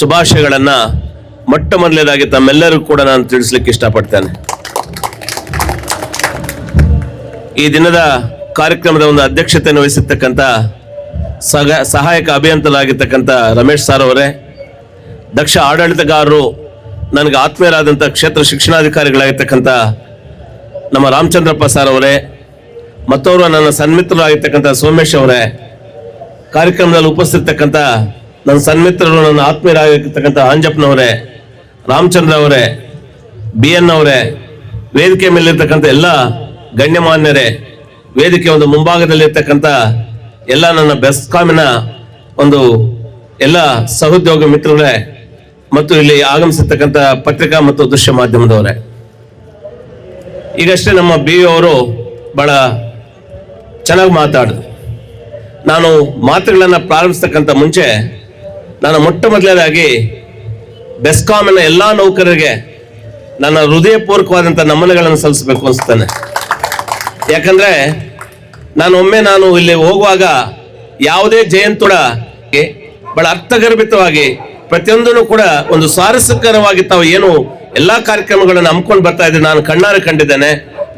ಶುಭಾಶಯಗಳನ್ನ ಮೊಟ್ಟ ಮೊದಲನೇದಾಗಿ ತಮ್ಮೆಲ್ಲರಿಗೂ ಕೂಡ ನಾನು ತಿಳಿಸ್ಲಿಕ್ಕೆ ಇಷ್ಟಪಡ್ತೇನೆ. ಈ ದಿನದ ಕಾರ್ಯಕ್ರಮದ ಒಂದು ಅಧ್ಯಕ್ಷತೆಯನ್ನು ವಹಿಸಿರ್ತಕ್ಕಂಥ ಸಹ ಸಹಾಯಕ ಅಭಿಯಂತರಾಗಿರ್ತಕ್ಕಂಥ ರಮೇಶ್ ಸರ್ ಅವರೇ, ದಕ್ಷ ಆಡಳಿತಗಾರರು, ನನಗೆ ಆತ್ಮೀಯರಾದಂಥ ಕ್ಷೇತ್ರ ಶಿಕ್ಷಣಾಧಿಕಾರಿಗಳಾಗಿರ್ತಕ್ಕಂಥ ನಮ್ಮ ರಾಮಚಂದ್ರಪ್ಪ ಸರ್ ಅವರೇ, ಮತ್ತವರು ನನ್ನ ಸನ್ಮಿತ್ರರಾಗಿರ್ತಕ್ಕಂಥ ಸೋಮೇಶ್ ಅವರೇ, ಕಾರ್ಯಕ್ರಮದಲ್ಲಿ ಉಪಸ್ಥಿತಕ್ಕಂಥ ನನ್ನ ಸನ್ಮಿತ್ರರು, ನನ್ನ ಆತ್ಮೀಯರಾಗಿರ್ತಕ್ಕಂಥ ಆಂಜಪ್ಪನವರೇ ರಾಮಚಂದ್ರ ಅವರೇ ಬಿ ಎನ್ ಅವರೇ ವೇದಿಕೆ ಮೇಲಿರ್ತಕ್ಕಂಥ ಎಲ್ಲ ಗಣ್ಯಮಾನ್ಯರೇ, ವೇದಿಕೆ ಒಂದು ಮುಂಭಾಗದಲ್ಲಿರ್ತಕ್ಕಂಥ ಎಲ್ಲ ನನ್ನ ಬೆಸ್ಕಾಮಿನ ಒಂದು ಎಲ್ಲ ಸಹೋದ್ಯೋಗ ಮಿತ್ರರೇ ಮತ್ತು ಇಲ್ಲಿ ಆಗಮಿಸಿರ್ತಕ್ಕಂಥ ಪತ್ರಿಕಾ ಮತ್ತು ದೃಶ್ಯ ಮಾಧ್ಯಮದವರೇ. ಈಗಷ್ಟೇ ನಮ್ಮ ಬಿ ಅವರು ಬಹಳ ಚೆನ್ನಾಗಿ ಮಾತಾಡಿದ್ರು ನಾನು ಮಾತುಗಳನ್ನು ಪ್ರಾರಂಭಿಸ್ತಕ್ಕಂಥ ಮುಂಚೆ ನಾನು ಮೊಟ್ಟ ಮೊದಲನೇದಾಗಿ ಬೆಸ್ಕಾಮಿನ ಎಲ್ಲ ನೌಕರರಿಗೆ ನನ್ನ ಹೃದಯಪೂರ್ವಕವಾದಂಥ ನಮನಗಳನ್ನು ಸಲ್ಲಿಸಬೇಕು ಅನಿಸ್ತಾನೆ ಯಾಕಂದ್ರೆ ನಾನು ಒಮ್ಮೆ ನಾನು ಇಲ್ಲಿ ಹೋಗುವಾಗ ಯಾವುದೇ ಜಯಂತುಡ ಬಹಳ ಅರ್ಥಗರ್ಭಿತವಾಗಿ ಪ್ರತಿಯೊಂದನ್ನು ಕೂಡ ಒಂದು ಸ್ವಾರಸ್ಯಕರವಾಗಿ ತಾವು ಏನು ಎಲ್ಲಾ ಕಾರ್ಯಕ್ರಮಗಳನ್ನು ಹಮ್ಮಿಕೊಂಡು ಬರ್ತಾ ಇದ್ದೀನಿ ನಾನು ಕಣ್ಣಾರೆ ಕಂಡಿದ್ದೇನೆ.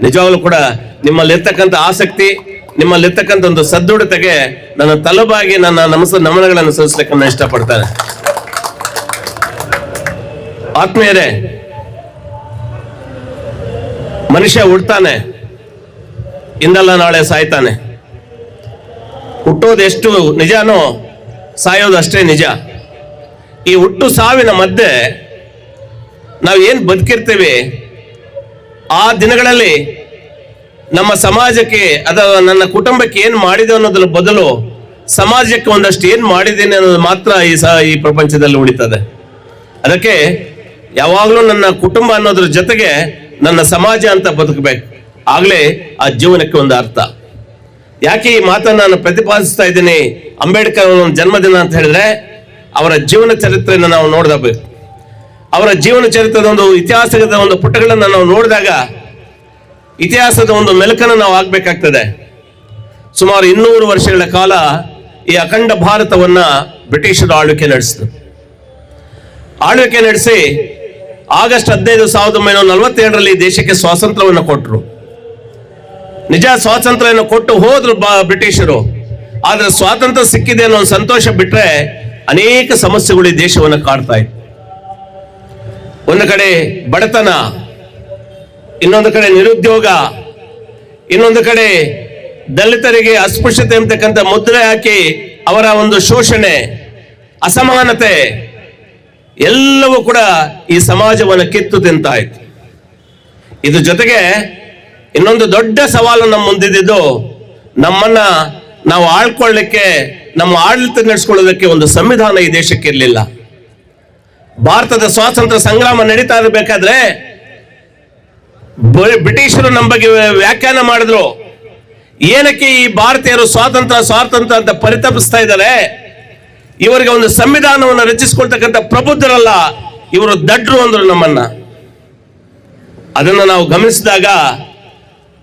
ನಿಜವಾಗ್ಲೂ ಕೂಡ ನಿಮ್ಮಲ್ಲಿರ್ತಕ್ಕಂಥ ಆಸಕ್ತಿ ನಿಮ್ಮಲ್ಲಿರ್ತಕ್ಕಂಥ ಒಂದು ಸದೃಢತೆಗೆ ನನ್ನ ತಲುಬಾಗಿ ನನ್ನ ನಮಸ ನಮನಗಳನ್ನು ಸಲ್ಲಿಸಲಿಕ್ಕೆ ನಾನು ಇಷ್ಟಪಡ್ತೇನೆ. ಆತ್ಮೀಯರೇ, ಮನುಷ್ಯ ಹುಡ್ತಾನೆ ಇಂದಲ್ಲ ನಾಳೆ ಸಾಯ್ತಾನೆ. ಹುಟ್ಟೋದು ಎಷ್ಟು ನಿಜನೋ, ಸಾಯೋದು ಅಷ್ಟೇ ನಿಜ. ಈ ಹುಟ್ಟು ಸಾವಿನ ಮಧ್ಯೆ ನಾವು ಏನು ಬದುಕಿರ್ತೀವಿ, ಆ ದಿನಗಳಲ್ಲಿ ನಮ್ಮ ಸಮಾಜಕ್ಕೆ ಅಥವಾ ನನ್ನ ಕುಟುಂಬಕ್ಕೆ ಏನು ಮಾಡಿದೆ ಅನ್ನೋದ್ರ ಬದಲು ಸಮಾಜಕ್ಕೆ ಒಂದಷ್ಟು ಏನು ಮಾಡಿದ್ದೇನೆ ಅನ್ನೋದು ಮಾತ್ರ ಈ ಸಹ ಈ ಪ್ರಪಂಚದಲ್ಲಿ ಉಳಿತದೆ. ಅದಕ್ಕೆ ಯಾವಾಗಲೂ ನನ್ನ ಕುಟುಂಬ ಅನ್ನೋದ್ರ ಜೊತೆಗೆ ನನ್ನ ಸಮಾಜ ಅಂತ ಬದುಕಬೇಕು. ಆಗ್ಲೇ ಆ ಜೀವನಕ್ಕೆ ಒಂದು ಅರ್ಥ. ಯಾಕೆ ಈ ಮಾತನ್ನು ನಾನು ಪ್ರತಿಪಾದಿಸ್ತಾ ಇದ್ದೀನಿ? ಅಂಬೇಡ್ಕರ್ ಅವರ ಜನ್ಮದಿನ ಅಂತ ಹೇಳಿದ್ರೆ ಅವರ ಜೀವನ ಚರಿತ್ರೆಯನ್ನು ನಾವು ನೋಡಬೇಕು ಅವರ ಜೀವನ ಚರಿತ್ರದ ಒಂದು ಇತಿಹಾಸದ ಒಂದು ಪುಟಗಳನ್ನು ನಾವು ನೋಡಿದಾಗ ಇತಿಹಾಸದ ಒಂದು ಮೆಲುಕನ್ನು ನಾವು ಆಗ್ಬೇಕಾಗ್ತದೆ ಸುಮಾರು ಇನ್ನೂರು ವರ್ಷಗಳ ಕಾಲ ಈ ಅಖಂಡ ಭಾರತವನ್ನ ಬ್ರಿಟಿಷರು ಆಳ್ವಿಕೆ ನಡೆಸಿದ್ರು. ಆಳ್ವಿಕೆ ನಡೆಸಿ ಆಗಸ್ಟ್ ಹದಿನೈದು ಸಾವಿರದ ಒಂಬೈನೂರ ನಲವತ್ತೇಳರಲ್ಲಿ ದೇಶಕ್ಕೆ ಸ್ವಾತಂತ್ರ್ಯವನ್ನು ಕೊಟ್ಟರು ನಿಜ ಸ್ವಾತಂತ್ರ್ಯವನ್ನು ಕೊಟ್ಟು ಹೋದ್ರು ಬ್ರಿಟಿಷರು. ಆದ್ರೆ ಸ್ವಾತಂತ್ರ್ಯ ಸಿಕ್ಕಿದೆ ಅನ್ನೋ ಒಂದು ಸಂತೋಷ ಬಿಟ್ರೆ ಅನೇಕ ಸಮಸ್ಯೆಗಳು ಈ ದೇಶವನ್ನು ಕಾಡ್ತಾ ಇತ್ತು. ಒಂದು ಕಡೆ ಬಡತನ ಇನ್ನೊಂದು ಕಡೆ ನಿರುದ್ಯೋಗ, ಇನ್ನೊಂದು ಕಡೆ ದಲಿತರಿಗೆ ಅಸ್ಪೃಶ್ಯತೆ ಅಂತಕ್ಕಂಥ ಮುದ್ರೆ ಹಾಕಿ ಅವರ ಒಂದು ಶೋಷಣೆ, ಅಸಮಾನತೆ, ಎಲ್ಲವೂ ಕೂಡ ಈ ಸಮಾಜವನ್ನು ಕಿತ್ತು ತಿಂತಾಯ್ತು ಇದ್ರ ಜೊತೆಗೆ ಇನ್ನೊಂದು ದೊಡ್ಡ ಸವಾಲು ನಮ್ಮ ಮುಂದಿದ್ದು ನಮ್ಮನ್ನ ನಾವು ಆಳ್ಕೊಳ್ಳಿಕ್ಕೆ, ನಮ್ಮ ಆಡಳಿತ ನಡೆಸ್ಕೊಳ್ಳೋದಕ್ಕೆ ಒಂದು ಸಂವಿಧಾನ ಈ ದೇಶಕ್ಕೆ ಇರಲಿಲ್ಲ. ಭಾರತದ ಸ್ವಾತಂತ್ರ್ಯ ಸಂಗ್ರಾಮ ನಡೀತಾ ಇರಬೇಕಾದ್ರೆ ಬ್ರಿಟಿಷರು ನಮ್ಮ ಬಗ್ಗೆ ವ್ಯಾಖ್ಯಾನ ಮಾಡಿದ್ರು. ಏನಕ್ಕೆ ಈ ಭಾರತೀಯರು ಸ್ವಾತಂತ್ರ್ಯ ಸ್ವಾತಂತ್ರ್ಯ ಅಂತ ಪರಿತಪಿಸ್ತಾ ಇದ್ದಾರೆ? ಇವರಿಗೆ ಒಂದು ಸಂವಿಧಾನವನ್ನು ರಚಿಸಿಕೊಳ್ತಕ್ಕಂಥ ಪ್ರಬುದ್ಧರಲ್ಲ, ಇವರು ದಡ್ರು ಅಂದ್ರು ನಮ್ಮನ್ನ. ಅದನ್ನು ನಾವು ಗಮನಿಸಿದಾಗ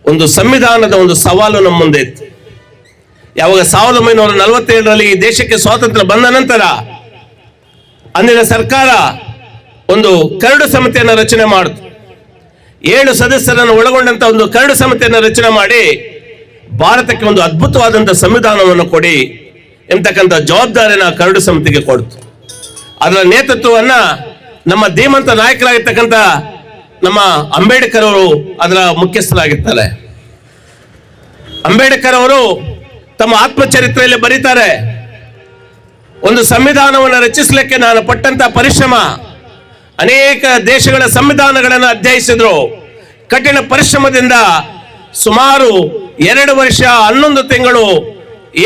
ಒಂದು ಸಂವಿಧಾನದ ಒಂದು ಸವಾಲು ನಮ್ಮ ಮುಂದೆ ಇತ್ತು. ಯಾವಾಗ ಸಾವಿರದ ಒಂಬೈನೂರ ನಲವತ್ತೇಳರಲ್ಲಿ ಈ ದೇಶಕ್ಕೆ ಸ್ವಾತಂತ್ರ್ಯ ಬಂದ ನಂತರ ಅಂದಿನ ಸರ್ಕಾರ ಒಂದು ಕರಡು ಸಮಿತಿಯನ್ನು ರಚನೆ ಮಾಡಿತು. ಏಳು ಸದಸ್ಯರನ್ನು ಒಳಗೊಂಡಂತ ಒಂದು ಕರಡು ಸಮಿತಿಯನ್ನು ರಚನೆ ಮಾಡಿ ಭಾರತಕ್ಕೆ ಒಂದು ಅದ್ಭುತವಾದಂಥ ಸಂವಿಧಾನವನ್ನು ಕೊಡಿ ಎಂತಕ್ಕಂಥ ಜವಾಬ್ದಾರಿಯನ್ನು ಕರಡು ಸಮಿತಿಗೆ ಕೊಡ್ತು. ಅದರ ನೇತೃತ್ವವನ್ನ ನಮ್ಮ ಧೀಮಂತ ನಾಯಕರಾಗಿರ್ತಕ್ಕಂಥ ನಮ್ಮ ಅಂಬೇಡ್ಕರ್ ಅವರು ಅದರ ಮುಖ್ಯಸ್ಥರಾಗಿರ್ತಾರೆ. ಅಂಬೇಡ್ಕರ್ ಅವರು ತಮ್ಮ ಆತ್ಮಚರಿತ್ರೆಯಲ್ಲಿ ಬರೀತಾರೆ, ಒಂದು ಸಂವಿಧಾನವನ್ನು ರಚಿಸಲಿಕ್ಕೆ ನಾನು ಪಟ್ಟಂತ ಪರಿಶ್ರಮ ಅನೇಕ ದೇಶಗಳ ಸಂವಿಧಾನಗಳನ್ನು ಅಧ್ಯಯಿಸಿದ್ರು. ಕಠಿಣ ಪರಿಶ್ರಮದಿಂದ ಸುಮಾರು ಎರಡು ವರ್ಷ ಹನ್ನೊಂದು ತಿಂಗಳು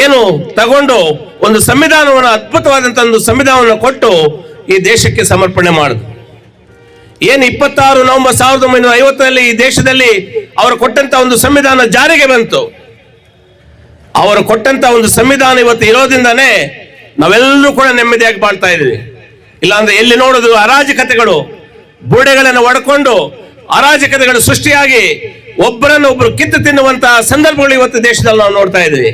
ಏನು ತಗೊಂಡು ಒಂದು ಸಂವಿಧಾನವನ್ನು ಅದ್ಭುತವಾದಂತ ಒಂದು ಸಂವಿಧಾನವನ್ನು ಕೊಟ್ಟು ಈ ದೇಶಕ್ಕೆ ಸಮರ್ಪಣೆ ಮಾಡಿದ್ರು. ಏನು ಇಪ್ಪತ್ತಾರು ನವೆಂಬರ್ ಸಾವಿರದ ಒಂಬೈನೂರ ಐವತ್ತರಲ್ಲಿ ಈ ದೇಶದಲ್ಲಿ ಅವರು ಕೊಟ್ಟಂತ ಒಂದು ಸಂವಿಧಾನ ಜಾರಿಗೆ ಬಂತು. ಅವರು ಕೊಟ್ಟಂತ ಒಂದು ಸಂವಿಧಾನ ಇವತ್ತು ಇರೋದ್ರಿಂದಾನೇ ನಾವೆಲ್ಲರೂ ಕೂಡ ನೆಮ್ಮದಿಯಾಗಿ ಬಾಳ್ತಾ ಇದ್ದೀವಿ. ಇಲ್ಲಾಂದ್ರೆ ಎಲ್ಲಿ ನೋಡಿದ್ರು ಅರಾಜಕತೆಗಳು. ಬುಡೆಗಳನ್ನು ಒಡ್ಕೊಂಡು ಅರಾಜಕತೆಗಳು ಸೃಷ್ಟಿಯಾಗಿ ಒಬ್ಬರನ್ನು ಒಬ್ಬರು ಕಿತ್ತು ತಿನ್ನುವಂತಹ ಸಂದರ್ಭಗಳು ಇವತ್ತು ದೇಶದಲ್ಲಿ ನಾವು ನೋಡ್ತಾ ಇದ್ದೀವಿ.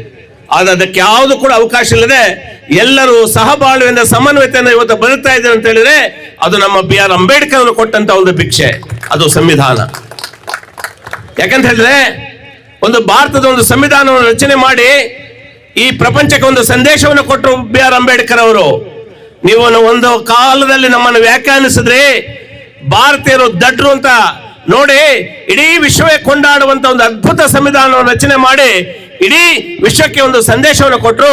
ಆದ್ರೆ ಅದಕ್ಕೆ ಯಾವುದು ಕೂಡ ಅವಕಾಶ ಇಲ್ಲದೆ ಎಲ್ಲರೂ ಸಹಬಾಳ್ವೆಯಿಂದ ಸಮನ್ವಯತೆಯಿಂದ ಇವತ್ತು ಬದುಕ್ತಾ ಇದ್ದಾರೆ ಅಂತ ಹೇಳಿದ್ರೆ ಅದು ನಮ್ಮ ಬಿ ಆರ್ ಅಂಬೇಡ್ಕರ್ ಅವರು ಕೊಟ್ಟಂತ ಒಂದು ಭಿಕ್ಷೆ. ಅದು ಸಂವಿಧಾನ. ಯಾಕಂತ ಹೇಳಿದ್ರೆ ಒಂದು ಭಾರತದ ಒಂದು ಸಂವಿಧಾನವನ್ನು ರಚನೆ ಮಾಡಿ ಈ ಪ್ರಪಂಚಕ್ಕೆ ಒಂದು ಸಂದೇಶವನ್ನು ಕೊಟ್ಟರು ಬಿ ಆರ್ ಅಂಬೇಡ್ಕರ್ ಅವರು. ನೀವು ಒಂದು ಕಾಲದಲ್ಲಿ ನಮ್ಮನ್ನು ವ್ಯಾಖ್ಯಾನಿಸಿದ್ರೆ ಭಾರತೀಯರು ದಡ್ರು ಅಂತ ನೋಡಿ ಇಡೀ ವಿಶ್ವವೇ ಕೊಂಡಾಡುವಂತ ಒಂದು ಅದ್ಭುತ ಸಂವಿಧಾನವನ್ನು ರಚನೆ ಮಾಡಿ ಇಡೀ ವಿಶ್ವಕ್ಕೆ ಒಂದು ಸಂದೇಶವನ್ನು ಕೊಟ್ಟರು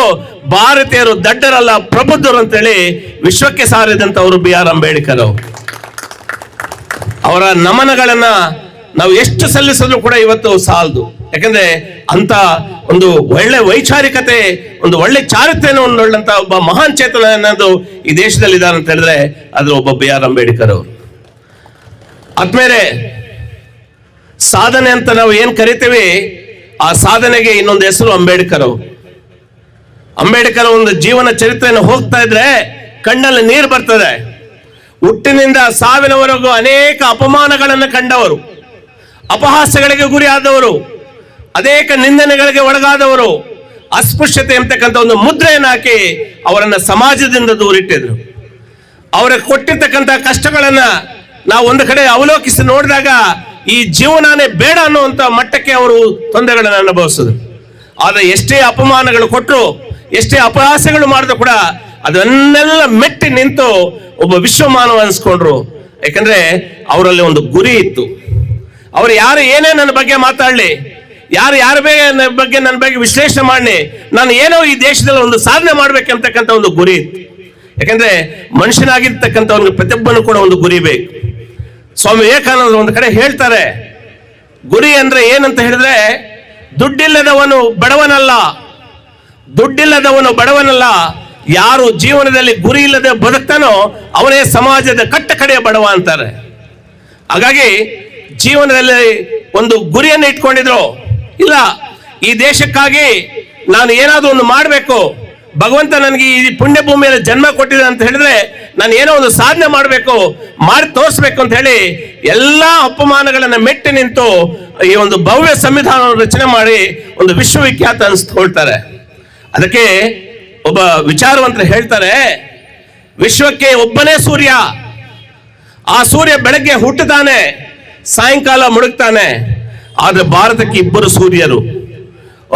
ಭಾರತೀಯರು ದಡ್ಡರಲ್ಲ ಪ್ರಬುದ್ಧರು ಅಂತೇಳಿ ವಿಶ್ವಕ್ಕೆ ಸಾರಿದಂತವರು ಬಿ ಆರ್ ಅಂಬೇಡ್ಕರ್ ಅವರು. ಅವರ ನಮನಗಳನ್ನ ನಾವು ಎಷ್ಟು ಸಲ್ಲಿಸಿದ್ರು ಕೂಡ ಇವತ್ತು ಸಾಲದು. ಯಾಕಂದ್ರೆ ಅಂತ ಒಂದು ಒಳ್ಳೆ ವೈಚಾರಿಕತೆ, ಒಂದು ಒಳ್ಳೆ ಚಾರಿತ್ರೆಯನ್ನು ಒಳ್ಳಂತ ಒಬ್ಬ ಮಹಾನ್ ಚೇತನ ಅನ್ನೋದು ಈ ದೇಶದಲ್ಲಿ ಇದ್ದಾರೆ ಅಂತ ಹೇಳಿದ್ರೆ ಅದ್ರ ಒಬ್ಬ ಬಿ ಆರ್ ಅಂಬೇಡ್ಕರ್ ಅವರು. ಆದ್ಮೇಲೆ ಸಾಧನೆ ಅಂತ ನಾವು ಏನ್ ಕರಿತೀವಿ? ಆ ಸಾಧನೆಗೆ ಇನ್ನೊಂದು ಹೆಸರು ಅಂಬೇಡ್ಕರ್ ಅವರು. ಅಂಬೇಡ್ಕರ್ ಒಂದು ಜೀವನ ಚರಿತ್ರೆಯನ್ನು ಹೋಗ್ತಾ ಇದ್ರೆ ಕಣ್ಣಲ್ಲಿ ನೀರು ಬರ್ತದೆ. ಹುಟ್ಟಿನಿಂದ ಸಾವಿನವರೆಗೂ ಅನೇಕ ಅಪಮಾನಗಳನ್ನು ಕಂಡವರು. ಅಪಹಾಸ್ಯಗಳಿಗೆ ಗುರಿಯಾದವರು. ಅನೇಕ ನಿಂದನೆಗಳಿಗೆ ಒಳಗಾದವರು ಅಸ್ಪೃಶ್ಯತೆ ಎಂಬತಕ್ಕಂಥ ಒಂದು ಮುದ್ರೆಯನ್ನು ಹಾಕಿ ಅವರನ್ನ ಸಮಾಜದಿಂದ ದೂರಿಟ್ಟಿದ್ರು. ಅವರಿಗೆ ಕೊಟ್ಟಿರ್ತಕ್ಕಂಥ ಕಷ್ಟಗಳನ್ನ ನಾವು ಒಂದು ಕಡೆ ಅವಲೋಕಿಸಿ ನೋಡಿದಾಗ ಈ ಜೀವನನೇ ಬೇಡ ಅನ್ನುವಂಥ ಮಟ್ಟಕ್ಕೆ ಅವರು ತೊಂದರೆಗಳನ್ನು ಅನುಭವಿಸಿದ್ರು. ಆದರೆ ಎಷ್ಟೇ ಅಪಮಾನಗಳು ಕೊಟ್ಟರು ಎಷ್ಟೇ ಅಪಹಾಸ್ಯಗಳು ಮಾಡಿದ್ರು ಕೂಡ ಅದನ್ನೆಲ್ಲ ಮೆಟ್ಟಿ ನಿಂತು ಒಬ್ಬ ವಿಶ್ವಮಾನವ ಅನ್ಸ್ಕೊಂಡ್ರು. ಯಾಕಂದ್ರೆ ಅವರಲ್ಲಿ ಒಂದು ಗುರಿ ಇತ್ತು. ಅವ್ರು ಯಾರು ಏನೇ ನನ್ನ ಬಗ್ಗೆ ಮಾತಾಡ್ಲಿ ಯಾರು ಯಾರ ಬಗ್ಗೆ ಬಗ್ಗೆ ನನ್ನ ಬಗ್ಗೆ ವಿಶ್ಲೇಷಣೆ ಮಾಡಿ ನಾನು ಏನೋ ಈ ದೇಶದಲ್ಲಿ ಒಂದು ಸಾಧನೆ ಮಾಡ್ಬೇಕಂತಕ್ಕಂಥ ಒಂದು ಗುರಿ ಇತ್ತು. ಯಾಕಂದ್ರೆ ಮನುಷ್ಯನಾಗಿರ್ತಕ್ಕಂಥವ್ರಿಗೆ ಪ್ರತಿಯೊಬ್ಬನು ಕೂಡ ಒಂದು ಗುರಿ ಬೇಕು. ಸ್ವಾಮಿ ವಿವೇಕಾನಂದ ಒಂದು ಕಡೆ ಹೇಳ್ತಾರೆ, ಗುರಿ ಅಂದ್ರೆ ಏನಂತ ಹೇಳಿದ್ರೆ, ದುಡ್ಡಿಲ್ಲದವನು ಬಡವನಲ್ಲ. ದುಡ್ಡಿಲ್ಲದವನು ಬಡವನಲ್ಲ. ಯಾರು ಜೀವನದಲ್ಲಿ ಗುರಿ ಇಲ್ಲದೆ ಬದುಕ್ತಾನೋ, ಅವನೇ ಸಮಾಜದ ಕಟ್ಟ ಕಡೆಯ ಬಡವ ಅಂತಾರೆ. ಹಾಗಾಗಿ ಜೀವನದಲ್ಲಿ ಒಂದು ಗುರಿಯನ್ನು ಇಟ್ಕೊಂಡಿದ್ರು. ಇಲ್ಲ, ಈ ದೇಶಕ್ಕಾಗಿ ನಾನು ಏನಾದರೂ ಒಂದು ಮಾಡಬೇಕು. ಭಗವಂತ ನನಗೆ ಈ ಪುಣ್ಯ ಭೂಮಿಯಲ್ಲಿ ಜನ್ಮ ಕೊಟ್ಟಿದೆ ಅಂತ ಹೇಳಿದ್ರೆ ನಾನು ಏನೋ ಒಂದು ಸಾಧನೆ ಮಾಡಬೇಕು, ಮಾಡಿ ತೋರಿಸ್ಬೇಕು ಅಂತ ಹೇಳಿ ಎಲ್ಲಾ ಅಪಮಾನಗಳನ್ನ ಮೆಟ್ಟಿ ನಿಂತು ಈ ಒಂದು ಭವ್ಯ ಸಂವಿಧಾನವನ್ನು ರಚನೆ ಮಾಡಿ ಒಂದು ವಿಶ್ವವಿಖ್ಯಾತ ಅನಿಸ್ಕೊಳ್ತಾರೆ ಅದಕ್ಕೆ ಒಬ್ಬ ವಿಚಾರವಂತರು ಹೇಳ್ತಾರೆ, ವಿಶ್ವಕ್ಕೆ ಒಬ್ಬನೇ ಸೂರ್ಯ, ಆ ಸೂರ್ಯ ಬೆಳಗ್ಗೆ ಹುಟ್ಟುತ್ತಾನೆ ಸಾಯಂಕಾಲ ಮುಳುಗ್ತಾನೆ. ಆದ್ರೆ ಭಾರತಕ್ಕೆ ಇಬ್ಬರು ಸೂರ್ಯರು.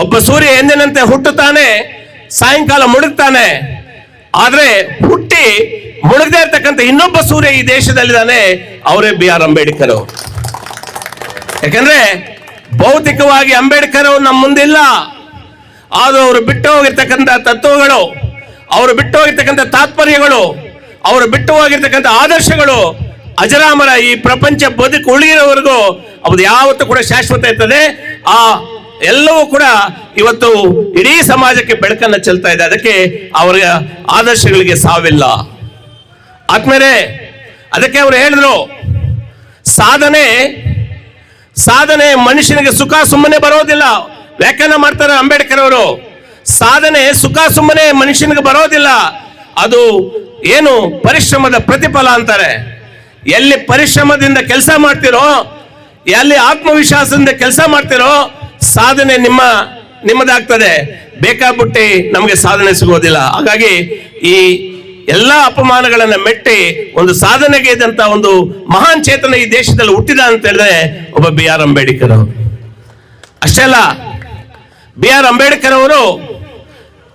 ಒಬ್ಬ ಸೂರ್ಯ ಎಂದಿನಂತೆ ಹುಟ್ಟುತ್ತಾನೆ, ಸಾಯಂಕಾಲ ಮುಳುಗ್ತಾನೆ. ಆದ್ರೆ ಹುಟ್ಟಿ ಮುಳುಗದೇ ಇರ್ತಕ್ಕಂಥ ಇನ್ನೊಬ್ಬ ಸೂರ್ಯ ಈ ದೇಶದಲ್ಲಿದ್ದಾನೆ, ಅವರೇ ಬಿ ಆರ್ ಅಂಬೇಡ್ಕರ್. ಅವರು. ಯಾಕಂದ್ರೆ ಭೌತಿಕವಾಗಿ ಅಂಬೇಡ್ಕರ್ ಅವರು ನಮ್ಮ ಮುಂದಿಲ್ಲ. ಆದ್ರೂ ಅವರು ಬಿಟ್ಟು ಹೋಗಿರ್ತಕ್ಕಂಥ ತತ್ವಗಳು, ಅವರು ಬಿಟ್ಟು ಹೋಗಿರ್ತಕ್ಕಂಥ ತಾತ್ಪರ್ಯಗಳು, ಅವರು ಬಿಟ್ಟು ಹೋಗಿರ್ತಕ್ಕಂಥ ಆದರ್ಶಗಳು ಅಜರಾಮರ ಈ ಪ್ರಪಂಚ ಬದುಕು ಉಳಿಯುವವರೆಗೂ ಅದು ಯಾವತ್ತೂ ಕೂಡ ಶಾಶ್ವತ ಇರ್ತದೆ. ಆ ಎಲ್ಲವೂ ಕೂಡ ಇವತ್ತು ಇಡೀ ಸಮಾಜಕ್ಕೆ ಬೆಳಕನ್ನ ಚೆಲ್ತಾ ಇದೆ. ಅದಕ್ಕೆ ಅವರ ಆದರ್ಶಗಳಿಗೆ ಸಾವಿಲ್ಲ. ಆದ್ಮೇಲೆ ಅದಕ್ಕೆ ಅವರು ಹೇಳಿದ್ರು, ಸಾಧನೆ ಸಾಧನೆ ಮನುಷ್ಯನಿಗೆ ಸುಖ ಸುಮ್ಮನೆ ಬರೋದಿಲ್ಲ. ವ್ಯಾಖ್ಯಾನ ಮಾಡ್ತಾರೆ ಅಂಬೇಡ್ಕರ್ ಅವರು ಸಾಧನೆ ಸುಖ ಸುಮ್ಮನೆ ಮನುಷ್ಯನಿಗೆ ಬರೋದಿಲ್ಲ. ಅದು ಏನು ಪರಿಶ್ರಮದ ಪ್ರತಿಫಲ ಅಂತಾರೆ. ಎಲ್ಲಿ ಪರಿಶ್ರಮದಿಂದ ಕೆಲಸ ಮಾಡ್ತಿರೋ, ಎಲ್ಲಿ ಆತ್ಮವಿಶ್ವಾಸದಿಂದ ಕೆಲಸ ಮಾಡ್ತಿರೋ ಸಾಧನೆ ನಿಮ್ಮ, ನಿಮ್ಮದಾಗ್ತದೆ. ಬೇಕಾಬಿಟ್ಟಿ ನಮಗೆ ಸಾಧನೆ ಸಿಗೋದಿಲ್ಲ. ಹಾಗಾಗಿ ಈ ಎಲ್ಲ ಅಪಮಾನಗಳನ್ನ ಮೆಟ್ಟಿ ಒಂದು ಸಾಧನೆಗೆ ಒಂದು ಮಹಾನ್ ಚೇತನ ಈ ದೇಶದಲ್ಲಿ ಹುಟ್ಟಿದ ಅಂತ ಹೇಳಿದ್ರೆ ಒಬ್ಬ ಬಿ ಆರ್ ಅಂಬೇಡ್ಕರ್ ಅವರು. ಅಷ್ಟೇ ಅಲ್ಲ, ಬಿ ಆರ್ ಅಂಬೇಡ್ಕರ್ ಅವರು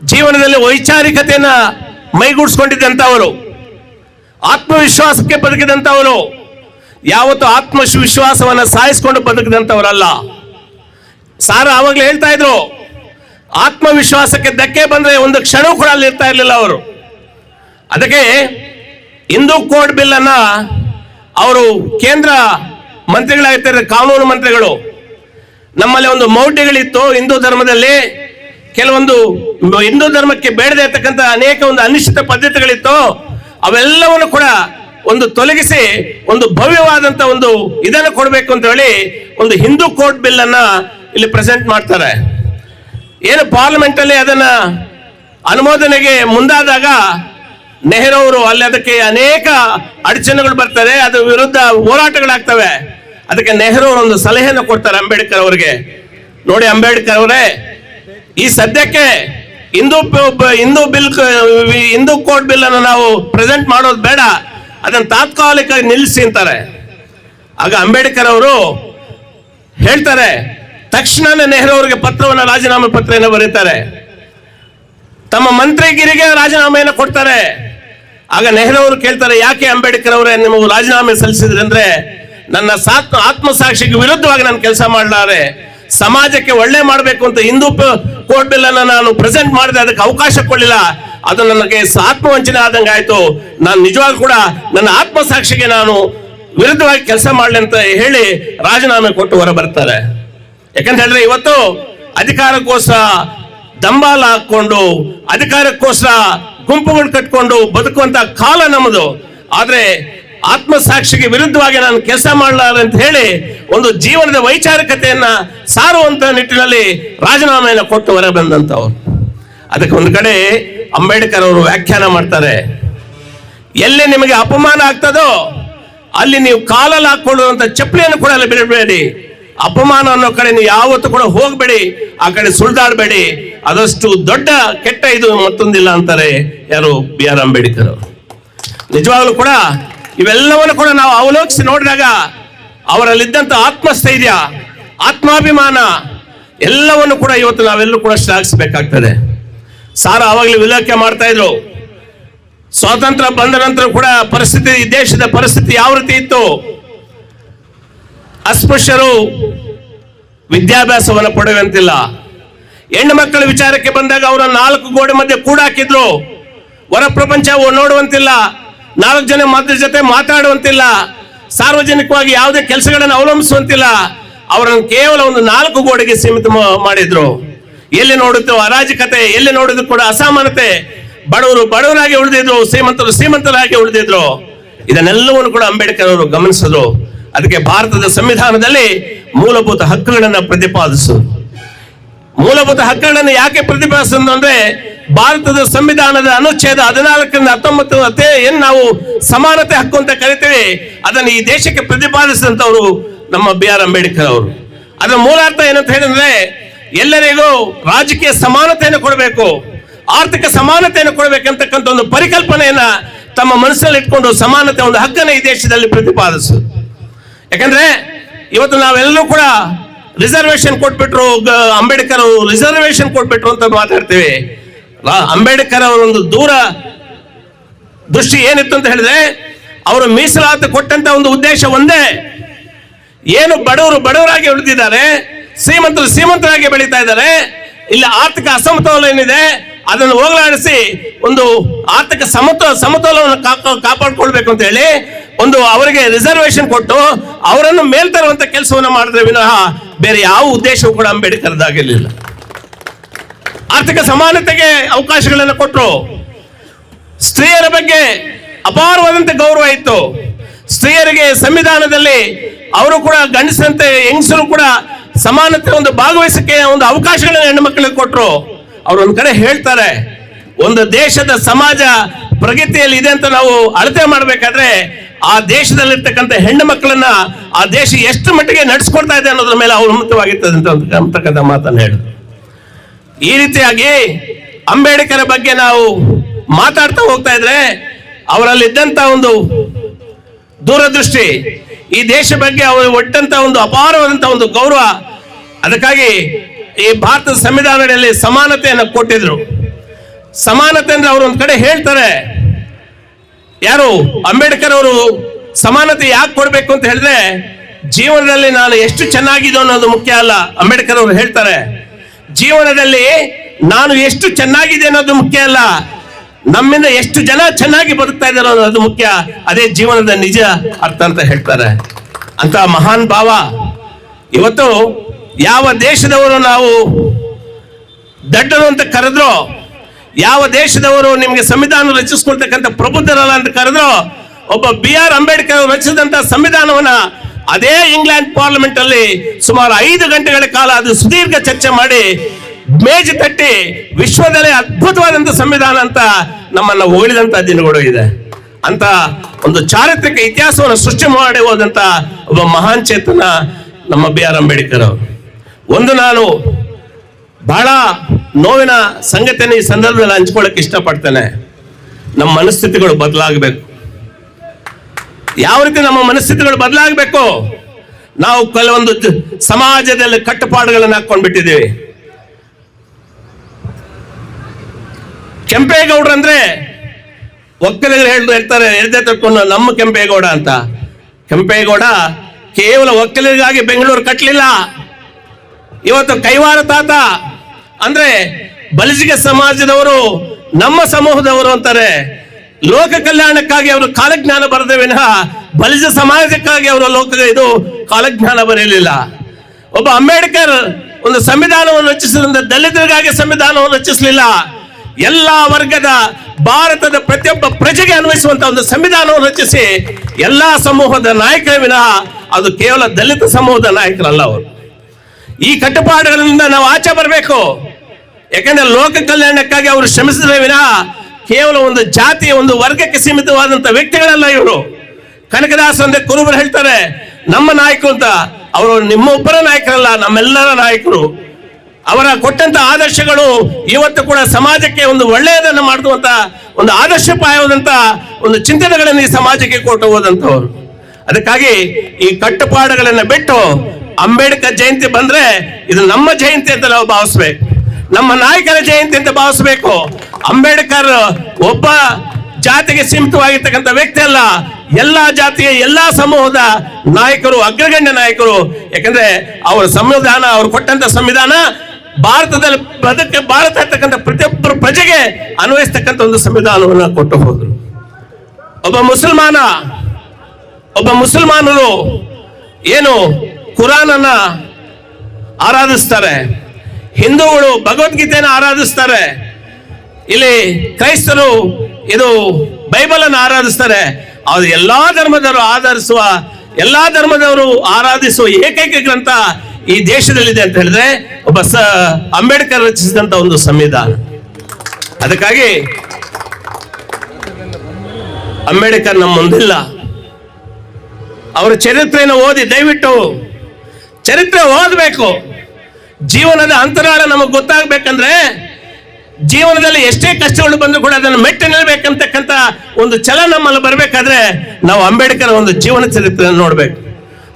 ಜೀವನದಲ್ಲಿ ವೈಚಾರಿಕತೆಯನ್ನ ಮೈಗೂಡಿಸ್ಕೊಂಡಿದ್ದಂಥವರು ಆತ್ಮವಿಶ್ವಾಸಕ್ಕೆ ಬದುಕಿದಂಥವರು ಯಾವತ್ತು ಆತ್ಮ ವಿಶ್ವಾಸವನ್ನು ಸಾಯಿಸ್ಕೊಂಡು ಬದುಕಿದಂಥವರಲ್ಲ. ಸಾರ ಆವಾಗಲೇ ಹೇಳ್ತಾ ಇದ್ರು, ಆತ್ಮವಿಶ್ವಾಸಕ್ಕೆ ಧಕ್ಕೆ ಬಂದ್ರೆ ಒಂದು ಕ್ಷಣ ಕೂಡ ಅಲ್ಲಿ ಇರ್ತಾ ಇರಲಿಲ್ಲ ಅವರು. ಅದಕ್ಕೆ ಹಿಂದೂ ಕೋಡ್ ಬಿಲ್ ಅನ್ನ ಅವರು ಕೇಂದ್ರ ಮಂತ್ರಿಗಳಾಗಿರ್ತಾರೆ, ಕಾನೂನು ಮಂತ್ರಿಗಳು. ನಮ್ಮಲ್ಲಿ ಒಂದು ಮೌಢ್ಯಗಳಿತ್ತು, ಹಿಂದೂ ಧರ್ಮದಲ್ಲಿ ಕೆಲವೊಂದು ಹಿಂದೂ ಧರ್ಮಕ್ಕೆ ಬೇಡದೇ ಇರ್ತಕ್ಕಂಥ ಅನೇಕ ಒಂದು ಅನಿಶ್ಚಿತ ಪದ್ಧತಿಗಳಿತ್ತು. ಅವೆಲ್ಲವನ್ನು ಕೂಡ ಒಂದು ತೊಲಗಿಸಿ, ಒಂದು ಭವ್ಯವಾದಂತ ಒಂದು ಇದನ್ನು ಕೊಡಬೇಕು ಅಂತ ಹೇಳಿ ಒಂದು ಹಿಂದೂ ಕೋರ್ಟ್ ಬಿಲ್ ಅನ್ನ ಇಲ್ಲಿ ಪ್ರೆಸೆಂಟ್ ಮಾಡ್ತಾರೆ. ಏನು ಪಾರ್ಲಿಮೆಂಟ್ ಅಲ್ಲಿ ಅದನ್ನ ಅನುಮೋದನೆಗೆ ಮುಂದಾದಾಗ ನೆಹರು ಅವರು ಅಲ್ಲಿ ಅದಕ್ಕೆ ಅನೇಕ ಅಡಚಣೆಗಳು ಬರ್ತದೆ ಅದ್ರ ವಿರುದ್ಧ ಹೋರಾಟಗಳಾಗ್ತವೆ. ಅದಕ್ಕೆ ನೆಹರು ಅವರು ಒಂದು ಸಲಹೆಯನ್ನು ಕೊಡ್ತಾರೆ ಅಂಬೇಡ್ಕರ್ ಅವರಿಗೆ. ನೋಡಿ ಅಂಬೇಡ್ಕರ್ ಅವರೇ, ಈ ಸದ್ಯಕ್ಕೆ Hindu Hindu bill Hindu code bill ಅನ್ನು ನಾವು ಪ್ರೆಸೆಂಟ್ ಮಾಡೋದು ಬೇಡ. ಅದನ್ನು ತಾತ್ಕಾಲಿಕ ನಿಲ್ಲಿಸಿ ಅಂತಾರೆ. ಆಗ ಅಂಬೇಡ್ಕರ್ ಅವರು ಹೇಳ್ತಾರೆ, ತಕ್ಷಣನೇ ನೆಹರು ಅವರಿಗೆ ಪತ್ರವನ್ನು ರಾಜೀನಾಮೆ ಪತ್ರವನ್ನು ಬರೀತಾರೆ. ತಮ್ಮ ಮಂತ್ರಿಗಿರಿಗೆ ರಾಜೀನಾಮೆಯನ್ನು ಕೊಡ್ತಾರೆ. ಆಗ ನೆಹರು ಅವರು ಕೇಳ್ತಾರೆ, ಯಾಕೆ ಅಂಬೇಡ್ಕರ್ ಅವರೇ ನಿಮಗೆ ರಾಜೀನಾಮೆ ಸಲ್ಲಿಸಿದ್ರೆ ಅಂದ್ರೆ ನನ್ನ ಸಾತ್ ಆತ್ಮಸಾಕ್ಷಿಗೆ ವಿರುದ್ಧವಾಗಿ ನಾನು ಕೆಲಸ ಮಾಡಲಾರೆ. ಸಮಾಜಕ್ಕೆ ಒಳ್ಳೆ ಮಾಡಬೇಕು ಅಂತ ಹಿಂದೂ ಕೋರ್ಟ್ ನಾನು ಪ್ರೆಸೆಂಟ್ ಮಾಡಿದೆ, ಅದಕ್ಕೆ ಅವಕಾಶ ಕೊಡಲಿಲ್ಲ. ಅದು ನನಗೆ ಆತ್ಮವಂಚನೆ ಆದಂಗೆ ಆಯ್ತು. ನಾನು ನಿಜವಾಗ್ಲೂ ಕೂಡ ನನ್ನ ಆತ್ಮಸಾಕ್ಷಿಗೆ ನಾನು ವಿರುದ್ಧವಾಗಿ ಕೆಲಸ ಮಾಡಲಿ ಅಂತ ಹೇಳಿ ರಾಜೀನಾಮೆ ಕೊಟ್ಟು ಹೊರ ಬರ್ತಾರೆ. ಯಾಕಂತ ಹೇಳಿದ್ರೆ ಇವತ್ತು ಅಧಿಕಾರಕ್ಕೋಸ್ಕರ ದಂಬಾಲ ಹಾಕೊಂಡು ಅಧಿಕಾರಕ್ಕೋಸ್ಕರ ಗುಂಪುಗಳು ಕಟ್ಕೊಂಡು ಬದುಕುವಂತ ಕಾಲ ನಮ್ಮದು. ಆದ್ರೆ ಆತ್ಮಸಾಕ್ಷಿಗೆ ವಿರುದ್ಧವಾಗಿ ನಾನು ಕೆಲಸ ಮಾಡಲಾರ ಅಂತ ಹೇಳಿ ಒಂದು ಜೀವನದ ವೈಚಾರಿಕತೆಯನ್ನ ಸಾರುವಂತ ನಿಟ್ಟಿನಲ್ಲಿ ರಾಜೀನಾಮೆಯನ್ನು ಕೊಟ್ಟು ಹೊರ ಬಂದಂತವ್ರು. ಅದಕ್ಕೆ ಒಂದು ಕಡೆ ಅಂಬೇಡ್ಕರ್ ಅವರು ವ್ಯಾಖ್ಯಾನ ಮಾಡ್ತಾರೆ. ಎಲ್ಲಿ ನಿಮಗೆ ಅಪಮಾನ ಆಗ್ತದೋ ಅಲ್ಲಿ ನೀವು ಕಾಲಲ್ಲಿ ಹಾಕೊಳ್ಳುವಂತ ಚಪ್ಪಲಿಯನ್ನು ಕೂಡ ಅಲ್ಲಿ ಬಿಡಬೇಡಿ. ಅಪಮಾನ ಅನ್ನೋ ಕಡೆ ನೀವು ಯಾವತ್ತೂ ಕೂಡ ಹೋಗಬೇಡಿ. ಆ ಕಡೆ ಸುಳ್ದಾಡಬೇಡಿ. ಅದಷ್ಟು ದೊಡ್ಡ, ಕೆಟ್ಟ ಇದು ಮತ್ತೊಂದಿಲ್ಲ ಅಂತಾರೆ ಯಾರು ಬಿ ಆರ್ ಅಂಬೇಡ್ಕರ್ ಅವರು. ನಿಜವಾಗ್ಲೂ ಕೂಡ ಇವೆಲ್ಲವನ್ನು ಕೂಡ ನಾವು ಅವಲೋಕಿಸಿ ನೋಡಿದಾಗ ಅವರಲ್ಲಿದ್ದಂತ ಆತ್ಮಸ್ಥೈರ್ಯ, ಆತ್ಮಾಭಿಮಾನ ಎಲ್ಲವನ್ನು ಕೂಡ ಇವತ್ತು ನಾವೆಲ್ಲರೂ ಕೂಡ ಶ್ಲಾಘಿಸಬೇಕಾಗ್ತದೆ. ಸಾರ ಆವಾಗಲೇ ವಿಲೋಕೆ ಮಾಡ್ತಾ ಇದ್ರು. ಸ್ವಾತಂತ್ರ್ಯ ಬಂದ ನಂತರ ಕೂಡ ಪರಿಸ್ಥಿತಿ ದೇಶದ ಪರಿಸ್ಥಿತಿ ಯಾವ ರೀತಿ ಇತ್ತು? ಅಸ್ಪೃಶ್ಯರು ವಿದ್ಯಾಭ್ಯಾಸವನ್ನು ಪಡೆಯುವಂತಿಲ್ಲ. ಹೆಣ್ಣು ಮಕ್ಕಳ ವಿಚಾರಕ್ಕೆ ಬಂದಾಗ ಅವರ ನಾಲ್ಕು ಗೋಡೆ ಮಧ್ಯೆ ಕೂಡಾಕಿದ್ರು. ಹೊರ ಪ್ರಪಂಚ ನೋಡುವಂತಿಲ್ಲ. ನಾಲ್ಕು ಜನ ಮಾತ್ರ ಜೊತೆ ಮಾತಾಡುವಂತಿಲ್ಲ. ಸಾರ್ವಜನಿಕವಾಗಿ ಯಾವುದೇ ಕೆಲಸಗಳನ್ನು ಅವಲಂಬಿಸುವಂತಿಲ್ಲ. ಅವರನ್ನು ಕೇವಲ ಒಂದು ನಾಲ್ಕು ಗೋಡೆಗೆ ಸೀಮಿತ ಮಾಡಿದ್ರು. ಎಲ್ಲಿ ನೋಡಿದ್ರು ಅರಾಜಕತೆ, ಎಲ್ಲಿ ನೋಡಿದ್ರು ಕೂಡ ಅಸಮಾನತೆ ಬಡವರು ಬಡವರಾಗಿ ಉಳಿದಿದ್ರು, ಶ್ರೀಮಂತರು ಶ್ರೀಮಂತರಾಗಿ ಉಳಿದಿದ್ರು. ಇದನ್ನೆಲ್ಲವನ್ನು ಕೂಡ ಅಂಬೇಡ್ಕರ್ ಅವರು ಗಮನಿಸಿದ್ರು. ಅದಕ್ಕೆ ಭಾರತದ ಸಂವಿಧಾನದಲ್ಲಿ ಮೂಲಭೂತ ಹಕ್ಕುಗಳನ್ನು ಪ್ರತಿಪಾದಿಸು. ಮೂಲಭೂತ ಹಕ್ಕುಗಳನ್ನು ಯಾಕೆ ಪ್ರತಿಪಾದಿಸೋದು ಅಂದ್ರೆ ಭಾರತದ ಸಂವಿಧಾನದ ಅನುಚ್ಛೇದ ಹದಿನಾಲ್ಕರಿಂದ ಹತ್ತೊಂಬತ್ತು ಏನ್ ನಾವು ಸಮಾನತೆ ಹಕ್ಕು ಅಂತ ಕರಿತೇವೆ, ಅದನ್ನು ಈ ದೇಶಕ್ಕೆ ಪ್ರತಿಪಾದಿಸಿದಂತವರು ನಮ್ಮ ಬಿ ಆರ್ ಅಂಬೇಡ್ಕರ್ ಅವರು. ಅದರ ಮೂಲಾರ್ಥ ಏನಂತ ಹೇಳಿದ್ರೆ, ಎಲ್ಲರಿಗೂ ರಾಜಕೀಯ ಸಮಾನತೆಯನ್ನು ಕೊಡಬೇಕು, ಆರ್ಥಿಕ ಸಮಾನತೆಯನ್ನು ಕೊಡಬೇಕಂತಕ್ಕಂಥ ಒಂದು ಪರಿಕಲ್ಪನೆಯನ್ನ ತಮ್ಮ ಮನಸ್ಸಲ್ಲಿ ಇಟ್ಕೊಂಡು ಸಮಾನತೆ ಒಂದು ಹಕ್ಕನ್ನು ಈ ದೇಶದಲ್ಲಿ ಪ್ರತಿಪಾದಿಸು. ಯಾಕಂದ್ರೆ ಇವತ್ತು ನಾವೆಲ್ಲರೂ ಕೂಡ ರಿಸರ್ವೇಶನ್ ಕೊಟ್ಬಿಟ್ರು ಅಂಬೇಡ್ಕರ್ ರಿಸರ್ವೇಶನ್ ಕೊಟ್ಬಿಟ್ರು ಅಂತ ಮಾತಾಡ್ತೀವಿ. ಅಂಬೇಡ್ಕರ್ ಅವರ ಒಂದು ದೂರ ದೃಷ್ಟಿ ಏನಿತ್ತು ಅಂತ ಹೇಳಿದ್ರೆ, ಅವರು ಮೀಸಲಾತಿ ಕೊಟ್ಟಂತ ಒಂದು ಉದ್ದೇಶ ಒಂದೇ. ಏನು ಬಡವರು ಬಡವರಾಗಿ ಉಳಿದಿದ್ದಾರೆ, ಶ್ರೀಮಂತರು ಶ್ರೀಮಂತರಾಗಿ ಬೆಳೀತಾ ಇದ್ದಾರೆ, ಇಲ್ಲಿ ಆರ್ಥಿಕ ಅಸಮತೋಲನ ಏನಿದೆ, ಅದನ್ನು ಹೋಗಲಾಡಿಸಿ ಒಂದು ಆರ್ಥಿಕ ಸಮತೋ ಸಮತೋಲವನ್ನು ಕಾಪಾಡಿಕೊಳ್ಬೇಕು ಅಂತ ಹೇಳಿ ಒಂದು ಅವರಿಗೆ ರಿಸರ್ವೇಶನ್ ಕೊಟ್ಟು ಅವರನ್ನು ಮೇಲ್ತರುವಂತ ಕೆಲಸವನ್ನು ಮಾಡಿದ್ರೆ ವಿನಃ ಬೇರೆ ಯಾವ ಉದ್ದೇಶವೂ ಕೂಡ ಅಂಬೇಡ್ಕರ್ದಾಗಿರ್ಲಿಲ್ಲ. ಆರ್ಥಿಕ ಸಮಾನತೆಗೆ ಅವಕಾಶಗಳನ್ನು ಕೊಟ್ಟರು ಸ್ತ್ರೀಯರ ಬಗ್ಗೆ ಅಪಾರವಾದಂತೆ ಗೌರವ ಇತ್ತು. ಸ್ತ್ರೀಯರಿಗೆ ಸಂವಿಧಾನದಲ್ಲಿ ಅವರು ಕೂಡ ಗಂಡಸಂತೆ ಹೆಂಗಸರು ಕೂಡ ಸಮಾನತೆ ಒಂದು ಭಾಗವಹಿಸಕ್ಕೆ ಒಂದು ಅವಕಾಶಗಳನ್ನ ಹೆಣ್ಣು ಮಕ್ಕಳಿಗೆ ಕೊಟ್ಟರು ಅವರು ಒಂದ್ ಕಡೆ ಹೇಳ್ತಾರೆ, ಒಂದು ದೇಶದ ಸಮಾಜ ಪ್ರಗತಿಯಲ್ಲಿ ಇದೆ ಅಂತ ನಾವು ಅಳತೆ ಮಾಡಬೇಕಾದ್ರೆ ಆ ದೇಶದಲ್ಲಿರ್ತಕ್ಕಂಥ ಹೆಣ್ಣು ಮಕ್ಕಳನ್ನ ಆ ದೇಶ ಎಷ್ಟು ಮಟ್ಟಿಗೆ ನಡೆಸ್ಕೊಡ್ತಾ ಇದೆ ಅನ್ನೋದ್ರ ಮೇಲೆ ಅವಲಂಬಿತವಾಗಿರ್ತದೆ ಅಂತ ಅಂತಕ್ಕಂಥ ಮಾತನ್ನು ಹೇಳಿದ್ರು ಈ ರೀತಿಯಾಗಿ ಅಂಬೇಡ್ಕರ್ ಬಗ್ಗೆ ನಾವು ಮಾತಾಡ್ತಾ ಹೋಗ್ತಾ ಇದ್ರೆ ಅವರಲ್ಲಿದ್ದಂತ ಒಂದು ದೂರದೃಷ್ಟಿ, ಈ ದೇಶ ಬಗ್ಗೆ ಅವರು ಒಟ್ಟಂತ ಒಂದು ಅಪಾರವಾದಂತ ಒಂದು ಗೌರವ, ಅದಕ್ಕಾಗಿ ಈ ಭಾರತದ ಸಂವಿಧಾನದಲ್ಲಿ ಸಮಾನತೆಯನ್ನು ಕೊಟ್ಟಿದ್ರು. ಸಮಾನತೆ ಅಂದ್ರೆ ಅವರು ಒಂದ್ ಕಡೆ ಹೇಳ್ತಾರೆ, ಯಾರು ಅಂಬೇಡ್ಕರ್ ಅವರು ಸಮಾನತೆ ಯಾಕೆ ಕೊಡ್ಬೇಕು ಅಂತ ಹೇಳಿದ್ರೆ, ಜೀವನದಲ್ಲಿ ನಾನು ಎಷ್ಟು ಚೆನ್ನಾಗಿದ್ದು ಅನ್ನೋದು ಮುಖ್ಯ ಅಲ್ಲ, ಅಂಬೇಡ್ಕರ್ ಅವರು ಹೇಳ್ತಾರೆ. ಜೀವನದಲ್ಲಿ ನಾನು ಎಷ್ಟು ಚೆನ್ನಾಗಿದೆ ಅನ್ನೋದು ಮುಖ್ಯ ಅಲ್ಲ. ನಮ್ಮಿಂದ ಎಷ್ಟು ಜನ ಚೆನ್ನಾಗಿ ಬದುಕ್ತಾ ಇದ್ದಾರೆ ಅನ್ನೋದು ಮುಖ್ಯ. ಅದೇ ಜೀವನದ ನಿಜ ಅರ್ಥ ಅಂತ ಹೇಳ್ತಾರೆ. ಅಂತ ಮಹಾನ್ ಭಾವ. ಇವತ್ತು ಯಾವ ದೇಶದವರು ನಾವು ದಡ್ಡರು ಅಂತ ಕರೆದ್ರು, ಯಾವ ದೇಶದವರು ನಿಮಗೆ ಸಂವಿಧಾನ ರಚಿಸ್ಕೊಳ್ತಕ್ಕಂಥ ಪ್ರಬುದ್ಧರಲ್ಲ ಅಂತ ಕರೆದ್ರು, ಒಬ್ಬ ಬಿ ಆರ್ ಅಂಬೇಡ್ಕರ್ ರಚಿಸಿದಂತ ಸಂವಿಧಾನವನ್ನ ಅದೇ ಇಂಗ್ಲೆಂಡ್ ಪಾರ್ಲಿಮೆಂಟ್ ಅಲ್ಲಿ ಸುಮಾರು ಐದು ಗಂಟೆಗಳ ಕಾಲ ಅದು ಸುದೀರ್ಘ ಚರ್ಚೆ ಮಾಡಿ ಮೇಜು ತಟ್ಟಿ ವಿಶ್ವದಲ್ಲೇ ಅದ್ಭುತವಾದಂತ ಸಂವಿಧಾನ ಅಂತ ನಮ್ಮನ್ನ ಹೊಗಳಿದಂತ ದಿನಗಳು ಇದೆ. ಅಂತ ಒಂದು ಚಾರಿತ್ರಿಕ ಇತಿಹಾಸವನ್ನು ಸೃಷ್ಟಿ ಮಾಡಿ ಹೋದಂತ ಒಬ್ಬ ಮಹಾನ್ ಚೇತನ ನಮ್ಮ ಬಿ ಆರ್ ಅಂಬೇಡ್ಕರ್ ಒಂದು ನಾನು ಬಹಳ ನೋವಿನ ಸಂಗತಿಯನ್ನು ಈ ಸಂದರ್ಭದಲ್ಲಿ ಹಂಚ್ಕೊಳ್ಳೋಕೆ ಇಷ್ಟಪಡ್ತೇನೆ. ನಮ್ಮ ಮನಸ್ಥಿತಿಗಳು ಬದಲಾಗಬೇಕು. ಯಾವ ರೀತಿ ನಮ್ಮ ಮನಸ್ಥಿತಿಗಳು ಬದಲಾಗಬೇಕು? ನಾವು ಕೆಲವೊಂದು ಸಮಾಜದಲ್ಲಿ ಕಟ್ಟುಪಾಡುಗಳನ್ನು ಹಾಕೊಂಡ್ಬಿಟ್ಟಿದ್ದೀವಿ ಕೆಂಪೇಗೌಡ್ರಂದ್ರೆ ಒಕ್ಕಲಿಗರು ಹೇಳಿದ್ರು ಹೇಳ್ತಾರೆ, ಎದೆ ತಕ್ಕೊಂಡು ನಮ್ಮ ಕೆಂಪೇಗೌಡ ಅಂತ. ಕೆಂಪೇಗೌಡ ಕೇವಲ ಒಕ್ಕಲಿಗಾಗಿ ಬೆಂಗಳೂರು ಕಟ್ಟಲಿಲ್ಲ ಇವತ್ತು ಕೈವಾರ ತಾತ ಅಂದ್ರೆ ಬಲಿಜಿಗೆ ಸಮಾಜದವರು ನಮ್ಮ ಸಮೂಹದವರು ಅಂತಾರೆ. ಲೋಕ ಕಲ್ಯಾಣಕ್ಕಾಗಿ ಅವರು ಕಾಲಜ್ಞಾನ ಬರೆದ ವಿನಃ ಬಲಿಜ ಸಮಾಜಕ್ಕಾಗಿ ಅವರು ಲೋಕ ಇದು ಕಾಲಜ್ಞಾನ ಬರೆಯಲಿಲ್ಲ. ಒಬ್ಬ ಅಂಬೇಡ್ಕರ್ ಒಂದು ಸಂವಿಧಾನವನ್ನು ರಚಿಸಿದ ದಲಿತರಿಗಾಗಿ ಸಂವಿಧಾನವನ್ನು ರಚಿಸಲಿಲ್ಲ. ಎಲ್ಲಾ ವರ್ಗದ ಭಾರತದ ಪ್ರತಿಯೊಬ್ಬ ಪ್ರಜೆಗೆ ಅನ್ವಯಿಸುವಂತ ಒಂದು ಸಂವಿಧಾನವನ್ನು ರಚಿಸಿ ಎಲ್ಲಾ ಸಮೂಹದ ನಾಯಕರ ವಿನಃ ಅದು ಕೇವಲ ದಲಿತ ಸಮೂಹದ ನಾಯಕರಲ್ಲ ಅವರು. ಈ ಕಟ್ಟುಪಾಡುಗಳಿಂದ ನಾವು ಆಚೆ ಬರಬೇಕು. ಯಾಕಂದ್ರೆ ಲೋಕ ಕಲ್ಯಾಣಕ್ಕಾಗಿ ಅವರು ಶ್ರಮಿಸಿದ್ರೆ ವಿನಃ ಕೇವಲ ಒಂದು ಜಾತಿಯ ಒಂದು ವರ್ಗಕ್ಕೆ ಸೀಮಿತವಾದಂತ ವ್ಯಕ್ತಿಗಳಲ್ಲ ಇವರು. ಕನಕದಾಸ ಅಂದ್ರೆ ಕುರುಬರು ಹೇಳ್ತಾರೆ, ನಮ್ಮ ನಾಯಕರು ಅಂತ, ಅವರು ನಿಮ್ಮೊಬ್ಬರ ನಾಯಕರಲ್ಲ, ನಮ್ಮೆಲ್ಲರ ನಾಯಕರು. ಅವರ ಕೊಟ್ಟಂತ ಆದರ್ಶಗಳು ಇವತ್ತು ಕೂಡ ಸಮಾಜಕ್ಕೆ ಒಂದು ಒಳ್ಳೆಯದನ್ನು ಮಾಡುವಂತ ಒಂದು ಆದರ್ಶಪಾಯವಾದಂತ ಒಂದು ಚಿಂತನೆಗಳನ್ನು ಈ ಸಮಾಜಕ್ಕೆ ಕೊಟ್ಟು ಹೋದಂತವ್ರು. ಅದಕ್ಕಾಗಿ ಈ ಕಟ್ಟುಪಾಡುಗಳನ್ನು ಬಿಟ್ಟು ಅಂಬೇಡ್ಕರ್ ಜಯಂತಿ ಬಂದ್ರೆ ಇದು ನಮ್ಮ ಜಯಂತಿ ಅಂತ ನಾವು ಭಾವಿಸ್ಬೇಕು. ನಮ್ಮ ನಾಯಕರ ಜಯಂತಿ ಅಂತ ಭಾವಿಸಬೇಕು. ಅಂಬೇಡ್ಕರ್ ಒಬ್ಬ ಜಾತಿಗೆ ಸೀಮಿತವಾಗಿರ್ತಕ್ಕಂಥ ವ್ಯಕ್ತಿ ಅಲ್ಲ. ಎಲ್ಲಾ ಜಾತಿಯ ಎಲ್ಲಾ ಸಮೂಹದ ನಾಯಕರು, ಅಗ್ರಗಣ್ಯ ನಾಯಕರು. ಯಾಕಂದ್ರೆ ಅವರ ಸಂವಿಧಾನ, ಅವ್ರು ಕೊಟ್ಟಂತ ಸಂವಿಧಾನ ಭಾರತದಲ್ಲಿ ಬದುಕ, ಭಾರತ ಇರ್ತಕ್ಕಂಥ ಪ್ರತಿಯೊಬ್ಬರು ಪ್ರಜೆಗೆ ಅನ್ವಯಿಸ್ತಕ್ಕಂಥ ಒಂದು ಸಂವಿಧಾನವನ್ನು ಕೊಟ್ಟು ಹೋದ್ರು. ಒಬ್ಬ ಮುಸಲ್ಮಾನ, ಒಬ್ಬ ಮುಸಲ್ಮಾನರು ಏನು ಕುರಾನನ್ನ ಆರಾಧಿಸ್ತಾರೆ. ಹಿಂದೂಗಳು ಭಗವದ್ಗೀತೆಯನ್ನು ಆರಾಧಿಸ್ತಾರೆ. ಇಲ್ಲಿ ಕ್ರೈಸ್ತರು ಇದು ಬೈಬಲ್ ಅನ್ನು ಆರಾಧಿಸ್ತಾರೆ. ಅದು ಎಲ್ಲಾ ಧರ್ಮದವರು ಆಧರಿಸುವ, ಎಲ್ಲಾ ಧರ್ಮದವರು ಆರಾಧಿಸುವ ಏಕೈಕ ಗ್ರಂಥ ಈ ದೇಶದಲ್ಲಿದೆ ಅಂತ ಹೇಳಿದ್ರೆ ಒಬ್ಬ ಸ ಅಂಬೇಡ್ಕರ್ ರಚಿಸಿದಂತ ಒಂದು ಸಂವಿಧಾನ. ಅದಕ್ಕಾಗಿ ಅಂಬೇಡ್ಕರ್ ನಮ್ಮ ಮುಂದಿಲ್ಲ. ಅವರ ಚರಿತ್ರೆಯನ್ನು ಓದಿ ದಯವಿಟ್ಟು, ಚರಿತ್ರೆ ಓದಬೇಕು. ಜೀವನದ ಅಂತರಾಳ ನಮಗೆ ಗೊತ್ತಾಗ್ಬೇಕಂದ್ರೆ ಜೀವನದಲ್ಲಿ ಎಷ್ಟೇ ಕಷ್ಟಗಳು ಬಂದರೂ ಕೂಡ ಅದನ್ನು ಮೆಟ್ಟಿ ನಿಲ್ಬೇಕಂತಕ್ಕಂಥ ಒಂದು ಛಲ ನಮ್ಮಲ್ಲಿ ಬರಬೇಕಾದ್ರೆ ನಾವು ಅಂಬೇಡ್ಕರ್ ಒಂದು ಜೀವನ ಚರಿತ್ರೆ ನೋಡಬೇಕು.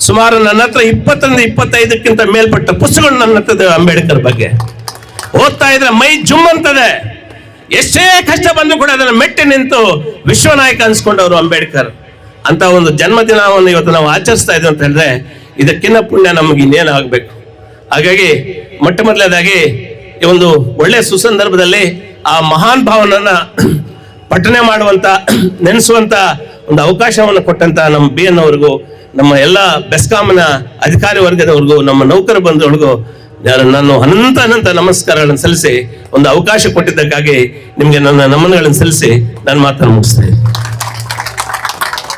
ಸುಮಾರು ನನ್ನ ಹತ್ರ ಇಪ್ಪತ್ತರಿಂದ ಇಪ್ಪತ್ತೈದಕ್ಕಿಂತ ಮೇಲ್ಪಟ್ಟ ಪುಸ್ತಕಗಳು ನನ್ನ ಹತ್ರ ಅಂಬೇಡ್ಕರ್ ಬಗ್ಗೆ. ಓದ್ತಾ ಇದ್ರೆ ಮೈ ಜುಮ್ ಅಂತದೆ ಎಷ್ಟೇ ಕಷ್ಟ ಬಂದರೂ ಕೂಡ ಅದನ್ನು ಮೆಟ್ಟಿ ನಿಂತು ವಿಶ್ವನಾಯಕ ಅನ್ಸ್ಕೊಂಡವರು ಅಂಬೇಡ್ಕರ್. ಅಂತ ಒಂದು ಜನ್ಮದಿನವನ್ನು ಇವತ್ತು ನಾವು ಆಚರಿಸ್ತಾ ಇದ್ದೀವಿ ಅಂತ ಹೇಳಿದ್ರೆ ಇದಕ್ಕಿನ್ನ ಪುಣ್ಯ ನಮಗೆ ಇನ್ನೇನು ಆಗಬೇಕು ಹಾಗಾಗಿ ಮೊಟ್ಟ ಮೊದಲನೇದಾಗಿ ಈ ಒಂದು ಒಳ್ಳೆ ಸುಸಂದರ್ಭದಲ್ಲಿ ಆ ಮಹಾನ್ ಭಾವನನ್ನ ಪಠನೆ ಮಾಡುವಂತ, ನೆನೆಸುವಂತ ಒಂದು ಅವಕಾಶವನ್ನು ಕೊಟ್ಟಂತ ನಮ್ಮ ಬಿ ಎನ್ ಅವ್ರಿಗೂ, ನಮ್ಮ ಎಲ್ಲ ಬೆಸ್ಕಾಂನ ಅಧಿಕಾರಿ ವರ್ಗದವ್ರಿಗೂ, ನಮ್ಮ ನೌಕರ ಬಂಧುಗಳಿಗೂ ನಾನು ಅನಂತ ಅನಂತ ನಮಸ್ಕಾರಗಳನ್ನು ಸಲ್ಲಿಸಿ ಒಂದು ಅವಕಾಶ ಕೊಟ್ಟಿದ್ದಕ್ಕಾಗಿ ನಿಮಗೆ ನನ್ನ ನಮನಗಳನ್ನು ಸಲ್ಲಿಸಿ ನಾನು ಮಾತನ್ನು ಮುಗಿಸ್ತೇನೆ